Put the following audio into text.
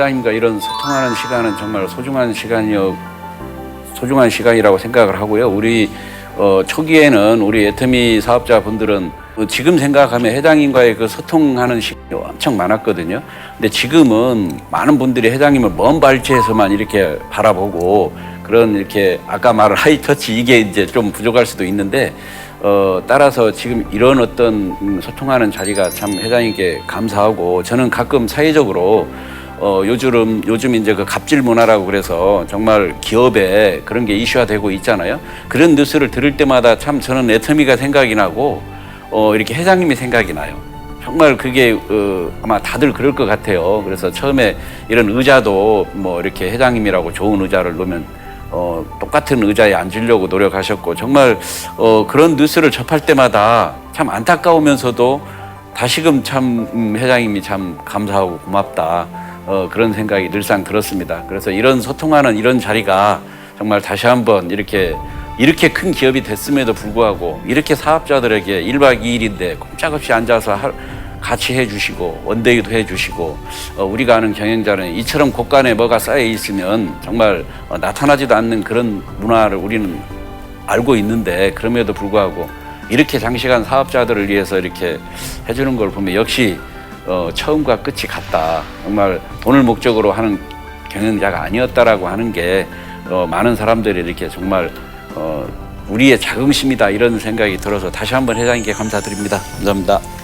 회장님과 이런 소통하는 시간은 정말 소중한 시간이요 소중한 시간이라고 생각을 하고요. 우리 어, 초기에는 우리 애터미 사업자분들은 어, 지금 생각하면 회장님과의 그 소통하는 시간이 엄청 많았거든요. 근데 지금은 많은 분들이 회장님을 먼 발치에서만 이렇게 바라보고 그런 이렇게 아까 말한 하이터치 이게 이제 좀 부족할 수도 있는데 어, 따라서 지금 이런 어떤 음, 소통하는 자리가 참 회장님께 감사하고 저는 가끔 사회적으로 어, 요즘, 요즘 이제 그 갑질 문화라고 그래서 정말 기업에 그런 게 이슈화되고 있잖아요. 그런 뉴스를 들을 때마다 참 저는 애터미가 생각이 나고, 어, 이렇게 회장님이 생각이 나요. 정말 그게, 어, 아마 다들 그럴 것 같아요. 그래서 처음에 이런 의자도 뭐 이렇게 회장님이라고 좋은 의자를 놓으면 어, 똑같은 의자에 앉으려고 노력하셨고, 정말, 어, 그런 뉴스를 접할 때마다 참 안타까우면서도 다시금 참 음, 회장님이 참 감사하고 고맙다. 어, 그런 생각이 늘상 들었습니다. 그래서 이런 소통하는 이런 자리가 정말 다시 한번 이렇게 이렇게 큰 기업이 됐음에도 불구하고 이렇게 사업자들에게 1박 2일인데 꼼짝없이 앉아서 할- 같이 해주시고 원데이도 해주시고 어, 우리가 아는 경영자는 이처럼 곳간에 뭐가 쌓여 있으면 정말 어, 나타나지도 않는 그런 문화를 우리는 알고 있는데 그럼에도 불구하고 이렇게 장시간 사업자들을 위해서 이렇게 해주는 걸 보면 역시 어, 처음과 끝이 같다. 정말 돈을 목적으로 하는 경영자가 아니었다라고 하는 게 어, 많은 사람들이 이렇게 정말 어, 우리의 자긍심이다 이런 생각이 들어서 다시 한번 회장님께 감사드립니다. 감사합니다.